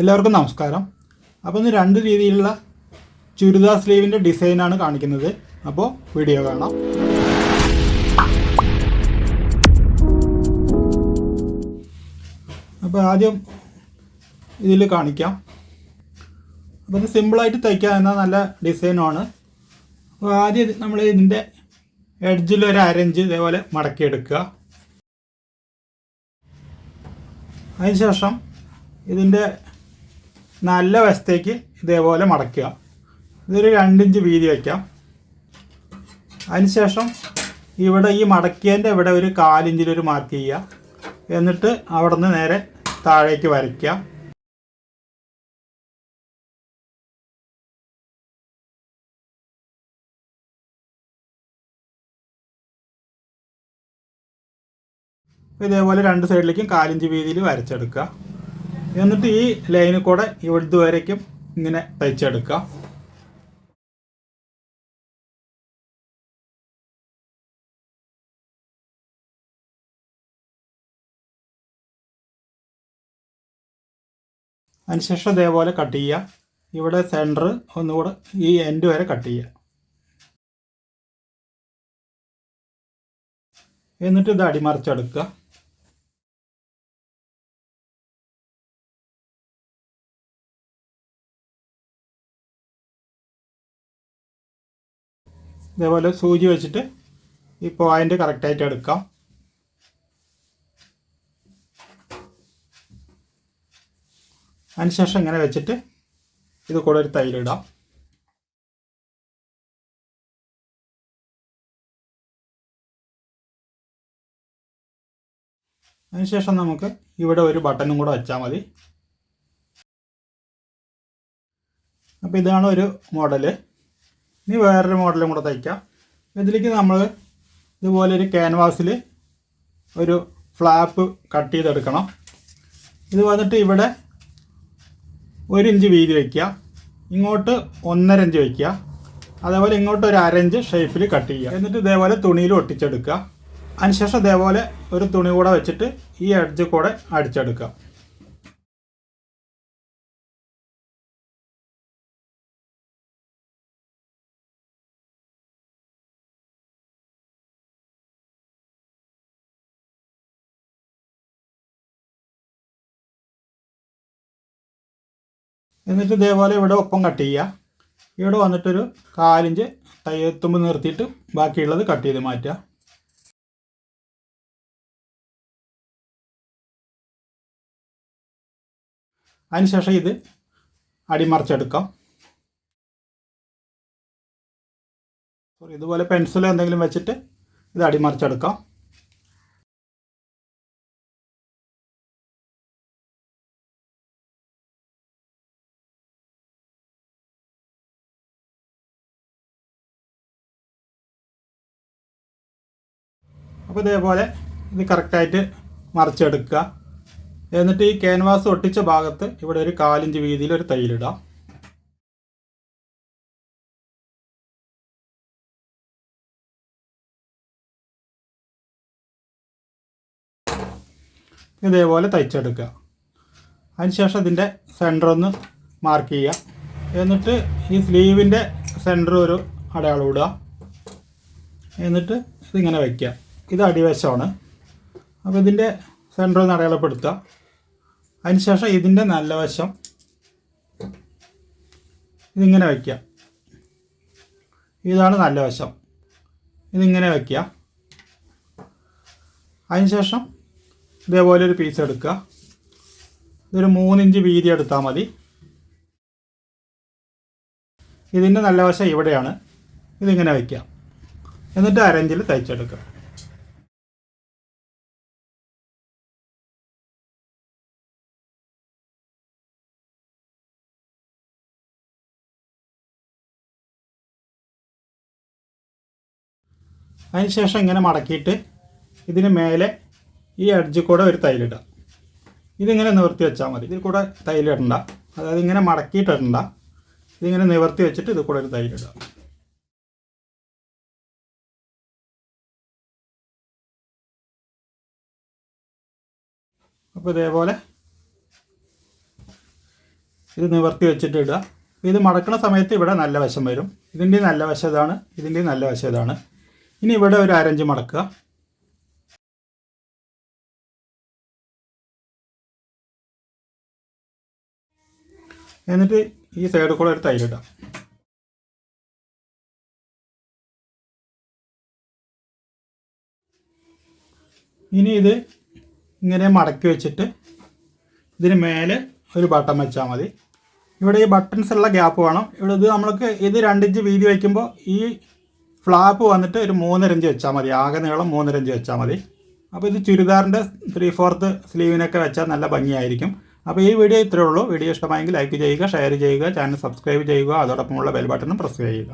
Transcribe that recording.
എല്ലാവർക്കും നമസ്കാരം. അപ്പോൾ ഇന്ന് രണ്ട് രീതിയിലുള്ള ചുരിദാർ സ്ലീവിന്റെ ഡിസൈനാണ് കാണിക്കുന്നത്. അപ്പോൾ വീഡിയോ കാണാം. അപ്പോൾ ആദ്യം ഇതിൽ കാണിക്കാം. അപ്പോൾ ഇത് സിമ്പിളായിട്ട് തയ്ക്കാവുന്ന നല്ല ഡിസൈനാണ് അപ്പോൾ ആദ്യം നമ്മൾ ഇതിന്റെ എഡ്ജിൽ ഒരു അരഞ്ച് ഇതേപോലെ മടക്കിയെടുക്കുക. അതിനുശേഷം ഇതിന്റെ നല്ല വശത്തേക്ക് ഇതേപോലെ മടക്കുക. ഇതൊരു രണ്ടിഞ്ച് വീതി വയ്ക്കാം. അതിനുശേഷം ഇവിടെ ഈ മടക്കിയതിന്റെ ഇവിടെ ഒരു കാലിഞ്ചിലൊരു മാർക്ക് ചെയ്യുക. എന്നിട്ട് അവിടെ നിന്ന് നേരെ താഴേക്ക് വരയ്ക്കുക. ഇതേപോലെ രണ്ട് സൈഡിലേക്കും കാലിഞ്ച് വീതിയിൽ വരച്ചെടുക്കുക. എന്നിട്ട് ഈ ലൈനിൽ കൂടെ ഇവിടുത്തെ വരയ്ക്കും ഇങ്ങനെ തയ്ച്ചെടുക്കാം. അതിനുശേഷം ഇതേപോലെ കട്ട് ചെയ്യുക. ഇവിടെ സെന്റർ ഒന്നുകൂടെ ഈ എൻഡ് വരെ കട്ട് ചെയ്യുക. എന്നിട്ട് ഇത് അടിമറിച്ചെടുക്കുക. ഇതേപോലെ സൂചി വെച്ചിട്ട് ഈ പോയിന്റ് കറക്റ്റായിട്ട് എടുക്കാം. അതിനുശേഷം ഇങ്ങനെ വെച്ചിട്ട് ഇത് കൂടെ ഒരു തൈലിടാം അതിനുശേഷം നമുക്ക് ഇവിടെ ഒരു ബട്ടണും കൂടെ വെച്ചാൽ മതി. അപ്പോൾ ഇതാണ് ഒരു മോഡൽ ഇനി വേറൊരു മോഡലും കൂടെ തയ്ക്കാം. ഇതിലേക്ക് നമ്മൾ ഇതുപോലെ ഒരു ക്യാൻവാസിൽ ഒരു ഫ്ലാപ്പ് കട്ട് ചെയ്തെടുക്കണം. ഇത് വന്നിട്ട് ഇവിടെ ഒരു ഇഞ്ച് വീതി വയ്ക്കുക ഇങ്ങോട്ട് ഒന്നര ഇഞ്ച് വയ്ക്കുക അതേപോലെ ഇങ്ങോട്ട് ഒരു അരഞ്ച് ഷേപ്പിൽ കട്ട് ചെയ്യുക. എന്നിട്ട് ഇതേപോലെ തുണിയിൽ ഒട്ടിച്ചെടുക്കുക. അതിനുശേഷം ഇതേപോലെ ഒരു തുണി കൂടെ വെച്ചിട്ട് ഈ എഡ്ജ് കൂടെ അടിച്ചെടുക്കുക. എന്നിട്ട് ഇതേപോലെ ഇവിടെ ഒപ്പം കട്ട് ചെയ്യുക. ഇവിടെ വന്നിട്ടൊരു കാലിഞ്ച് തയ്യത്തുമ്പ് നിർത്തിയിട്ട് ബാക്കിയുള്ളത് കട്ട് ചെയ്ത് മാറ്റുക. അതിനുശേഷം ഇത് അടിമറിച്ചെടുക്കാം. ഇതുപോലെ പെൻസിലോ എന്തെങ്കിലും വെച്ചിട്ട് ഇത് അടിമറിച്ചെടുക്കാം. അപ്പോൾ ഇതേപോലെ ഇത് കറക്റ്റായിട്ട് മറിച്ചെടുക്കുക. എന്നിട്ട് ഈ ക്യാൻവാസ് ഒട്ടിച്ച ഭാഗത്ത് ഇവിടെ ഒരു കാലിഞ്ച് വീതിയിൽ ഒരു തൈലിടാം ഇതേപോലെ തയ്ച്ചെടുക്കുക. അതിനുശേഷം ഇതിന്റെ സെന്റർ ഒന്ന് മാർക്ക് ചെയ്യുക. എന്നിട്ട് ഈ സ്ലീവിന്റെ സെന്റർ ഒരു അടയാളം ഇടുക. എന്നിട്ട് ഇതിങ്ങനെ വയ്ക്കുക ഇത് അടിവശമാണ്. അപ്പോൾ ഇതിന്റെ സെന്റർ ഒന്ന് അടയാളപ്പെടുത്തുക. അതിനുശേഷം ഇതിന്റെ നല്ല വശം ഇതിങ്ങനെ വയ്ക്കുക ഇതാണ് നല്ല വശം. ഇതിങ്ങനെ വയ്ക്കുക അതിനുശേഷം ഇതേപോലെ ഒരു പീസ് എടുക്കുക. ഇതൊരു മൂന്നിഞ്ച് വീതി എടുത്താൽ മതി. ഇതിന്റെ നല്ല വശം ഇവിടെയാണ്. ഇതിങ്ങനെ വയ്ക്കുക എന്നിട്ട് അരഞ്ചിൽ തയ്ച്ചെടുക്കുക. അതിനുശേഷം ഇങ്ങനെ മടക്കിയിട്ട് ഇതിന് മേലെ ഈ എഡ്ജിൽ കൂടെ ഒരു തൈലിടുക ഇതിങ്ങനെ നിവർത്തി വെച്ചാൽ മതി. ഇതിൽ കൂടെ തൈലിടണ്ട അതായത് ഇങ്ങനെ മടക്കിയിട്ടിടണ്ട ഇതിങ്ങനെ നിവർത്തി വെച്ചിട്ട് ഇതിൽ കൂടെ ഒരു തൈലിടുക അപ്പോൾ ഇതേപോലെ ഇത് നിവർത്തി വെച്ചിട്ട് ഇടുക. ഇത് മടക്കുന്ന സമയത്ത് ഇവിടെ നല്ല വശം വരും. ഇതിന്റെ നല്ല വശം ഇതാണ്. ഇതിന്റെ നല്ല വശം ഇതാണ്. ഇനി ഇവിടെ ഒരു അരഞ്ച് മടക്കുക. എന്നിട്ട് ഈ സൈഡിൽ കൂടെ ഒരു തൈരിടാം ഇനി ഇത് ഇങ്ങനെ മടക്കി വെച്ചിട്ട് ഇതിന് മേലെ ഒരു ബട്ടൺ വെച്ചാൽ മതി. ഇവിടെ ഈ ബട്ടൺസ് ഉള്ള ഗ്യാപ്പ് വേണം. ഇവിടെ ഇത് നമ്മൾക്ക് ഇത് രണ്ടിഞ്ച് വീതി വയ്ക്കുമ്പോൾ ഈ ഫ്ലാപ്പ് വന്നിട്ട് ഒരു മൂന്നരഞ്ച് വെച്ചാൽ മതി. ആകെ നീളം മൂന്നരഞ്ച് വെച്ചാൽ മതി. അപ്പോൾ ഇത് ചുരിദാറിന്റെ ത്രീ ഫോർത്ത് സ്ലീവിനൊക്കെ വെച്ചാൽ നല്ല ഭംഗിയായിരിക്കും. അപ്പോൾ ഈ വീഡിയോ ഇത്രയേ ഉള്ളൂ. വീഡിയോ ഇഷ്ടമായെങ്കിൽ ലൈക്ക് ചെയ്യുക ഷെയർ ചെയ്യുക ചാനൽ സബ്സ്ക്രൈബ് ചെയ്യുക. അതോടൊപ്പമുള്ള ബെൽ ബട്ടണും പ്രസ് ചെയ്യുക.